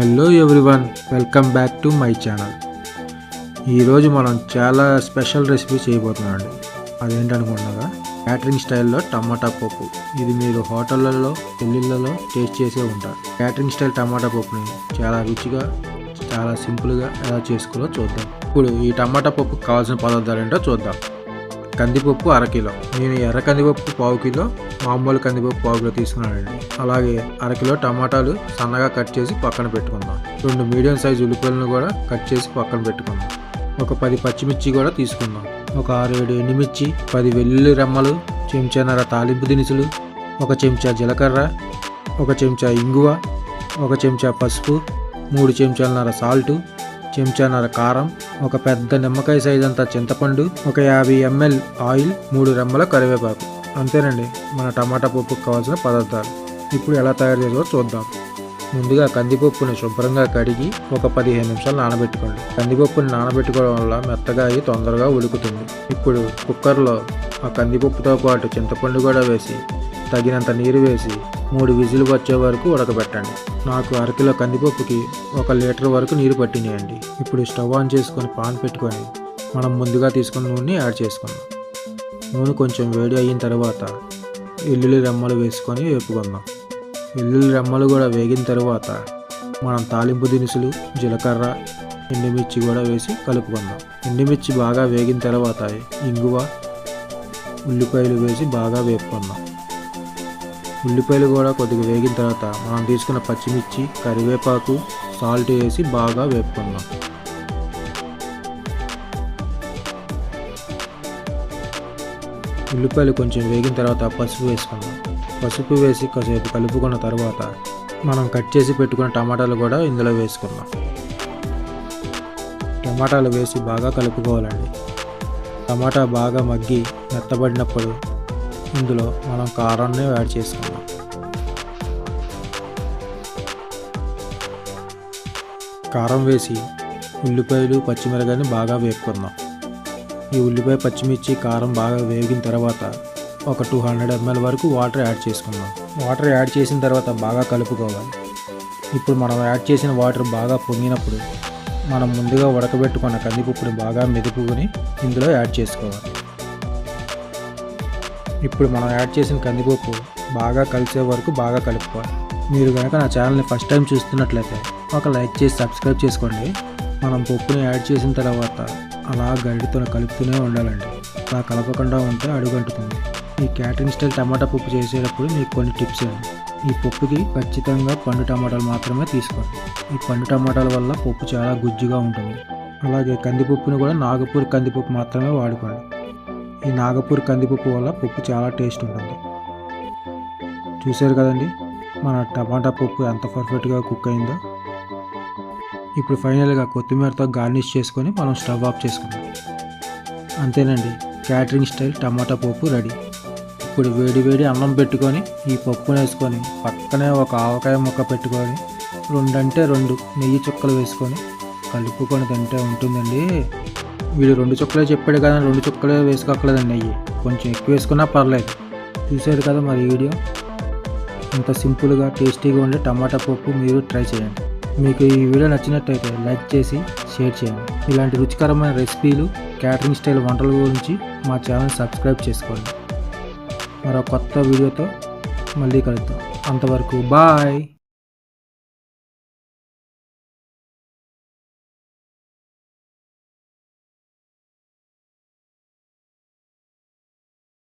Hello everyone welcome back to my channel ఈరోజు మనం చాలా స్పెషల్ రెసిపీ చేయబోతున్నాం అండి అదేంటనుకుంటున్నారా క్యాటరింగ్ స్టైల్లో టమాటా పప్పు. ఇది మీరు హోటళ్ళల్లో పెళ్ళిళ్ళలో టేస్ట్ చేసే ఉంటారు. క్యాటరింగ్ స్టైల్ టమాటా పప్పుని చాలా రుచిగా చాలా సింపుల్గా ఎలా చేసుకోవాలో చూద్దాం. ఇప్పుడు ఈ టమాటా పప్పుకు కావాల్సిన పదార్థాలు ఏంటో చూద్దాం. కందిపప్పు అరకిలో నేను ఎర్ర కందిపప్పు పావు కిలో మామూలు కందిపప్పు పావు కిలో తీసుకున్నానండి. అలాగే అరకిలో టమాటాలు సన్నగా కట్ చేసి పక్కన పెట్టుకుందాం. రెండు మీడియం సైజు ఉల్లిపాయలను కూడా కట్ చేసి పక్కన పెట్టుకుందాం. ఒక పది పచ్చిమిర్చి కూడా తీసుకుందాం. ఒక ఆరు ఏడు ఎండుమిర్చి పది వెల్లుల్లి రెమ్మలు చెంచాన్నర తాలింపు దినుసులు ఒక చెంచా జీలకర్ర ఒక చెంచా ఇంగువ ఒక చెంచా పసుపు మూడు చెంచాలన్నర సాల్టు చెంచానర కారం ఒక పెద్ద నిమ్మకాయ సైజ్ అంత చింతపండు ఒక యాభై ఎంఎల్ ఆయిల్ మూడు రెమ్మల కరివేపాకు. అంతేనండి మన టమాటా పప్పుకు కావాల్సిన పదార్థాలు. ఇప్పుడు ఎలా తయారు చేయాలో చూద్దాం. ముందుగా కందిపప్పుని శుభ్రంగా కడిగి ఒక పదిహేను నిమిషాలు నానబెట్టుకోండి. కందిపప్పుని నానబెట్టుకోవడం వల్ల మెత్తగా అయి తొందరగా ఉడుకుతుంది. ఇప్పుడు కుక్కర్లో ఆ కందిపప్పుతో పాటు చింతపండు కూడా వేసి తగినంత నీరు వేసి మూడు విజిల్ వచ్చే వరకు ఉడకబెట్టండి. నాకు అరకిలో కందిపప్పుకి ఒక లీటర్ వరకు నీరు పట్టినాయండి. ఇప్పుడు స్టవ్ ఆన్ చేసుకొని పాన్ పెట్టుకొని మనం ముందుగా తీసుకున్న నూనె యాడ్ చేసుకుందాం. నూనె కొంచెం వేడి అయిన తర్వాత వెల్లుల్లి రెమ్మలు వేసుకొని వేపుకుందాం. వెల్లుల్లి రెమ్మలు కూడా వేగిన తర్వాత మనం తాలింపు దినుసులు జీలకర్ర ఎండుమిర్చి కూడా వేసి కలుపుకుందాం. ఎండుమిర్చి బాగా వేగిన తర్వాత ఇంగువ ఉల్లిపాయలు వేసి బాగా వేపుకుందాం. ఉల్లిపాయలు కూడా కొద్దిగా వేగిన తర్వాత మనం తీసుకున్న పచ్చిమిర్చి కరివేపాకు సాల్ట్ వేసి బాగా వేపుకుందాం. ఉల్లిపాయలు కొంచెం వేగిన తర్వాత పసుపు వేసుకుందాం. పసుపు వేసి కాసేపు కలుపుకున్న తర్వాత మనం కట్ చేసి పెట్టుకున్న టమాటాలు కూడా ఇందులో వేసుకుందాం. టమాటాలు వేసి బాగా కలుపుకోవాలండి. టమాటా బాగా మగ్గి మెత్తబడినప్పుడు ఇందులో మనం కారాన్ని యాడ్ చేసుకుందాం. కారం వేసి ఉల్లిపాయలు పచ్చిమిరకాయని బాగా వేపుకుందాం. ఈ ఉల్లిపాయ పచ్చిమిర్చి కారం బాగా వేగిన తర్వాత ఒక టూ హండ్రెడ్ ఎంఎల్ వరకు వాటర్ యాడ్ చేసుకుందాం. వాటర్ యాడ్ చేసిన తర్వాత బాగా కలుపుకోవాలి. ఇప్పుడు మనం యాడ్ చేసిన వాటర్ బాగా పొంగినప్పుడు మనం ముందుగా ఉడకబెట్టుకున్న కందిపప్పుని బాగా మెదుపుకొని ఇందులో యాడ్ చేసుకోవాలి. ఇప్పుడు మనం యాడ్ చేసిన కందిపప్పు బాగా కలిసే వరకు బాగా కలుపుకోవాలి. మీరు కనుక నా ఛానల్ని ఫస్ట్ టైం చూస్తున్నట్లయితే ఒక లైక్ చేసి సబ్స్క్రైబ్ చేసుకోండి. మనం పప్పుని యాడ్ చేసిన తర్వాత అలా గరిటితో కలుపుతూనే ఉండాలండి. అలా కలపకుండా ఉంటే అడుగంటుతుంది. ఈ క్యాటరింగ్ స్టైల్ టమాటా పప్పు చేసేటప్పుడు మీకు కొన్ని టిప్స్ అండి ఈ పప్పుకి ఖచ్చితంగా పండు టమాటాలు మాత్రమే తీసుకోండి. ఈ పండు టమాటాల వల్ల పప్పు చాలా గుజ్జుగా ఉంటుంది. అలాగే కందిపప్పుని కూడా నాగపూర్ కందిపప్పు మాత్రమే వాడుకోండి. ఈ నాగపూర్ కందిపప్పు వల్ల పప్పు చాలా టేస్ట్ ఉంటుంది. చూశారు కదండి మన టమాటా పప్పు ఎంత పర్ఫెక్ట్గా కుక్ అయిందో. ఇప్పుడు ఫైనల్గా కొత్తిమీరతో గార్నిష్ చేసుకొని మనం స్టవ్ ఆఫ్ చేసుకుందాం. అంతేనండి క్యాటరింగ్ స్టైల్ టమాటా పప్పు రెడీ. ఇప్పుడు వేడి వేడి అన్నం పెట్టుకొని ఈ పప్పును వేసుకొని పక్కనే ఒక ఆవకాయ ముక్క పెట్టుకొని రెండంటే రెండు నెయ్యి చుక్కలు వేసుకొని కలుపుకొని తింటే ఉంటుందండి. వీడు రెండు చుక్కలే చెప్పాడు కదా రెండు చుక్కలే వేసుకోకలేదండి అయ్యి. కొంచెం ఎక్కువ వేసుకున్నా పర్లేదు. చూశారు కదా మరి వీడియో? ఇంత సింపుల్గా టేస్టీగా ఉండే టమాటా పప్పు మీరు ట్రై చేయండి. మీకు ఈ వీడియో నచ్చినట్టయితే లైక్ చేసి షేర్ చేయండి. ఇలాంటి రుచికరమైన రెసిపీలు క్యాటరింగ్ స్టైల్ వంటల గురించి మా ఛానల్ సబ్స్క్రైబ్ చేసుకోండి. మరో కొత్త వీడియోతో మళ్ళీ కలుద్దాం. అంతవరకు బాయ్!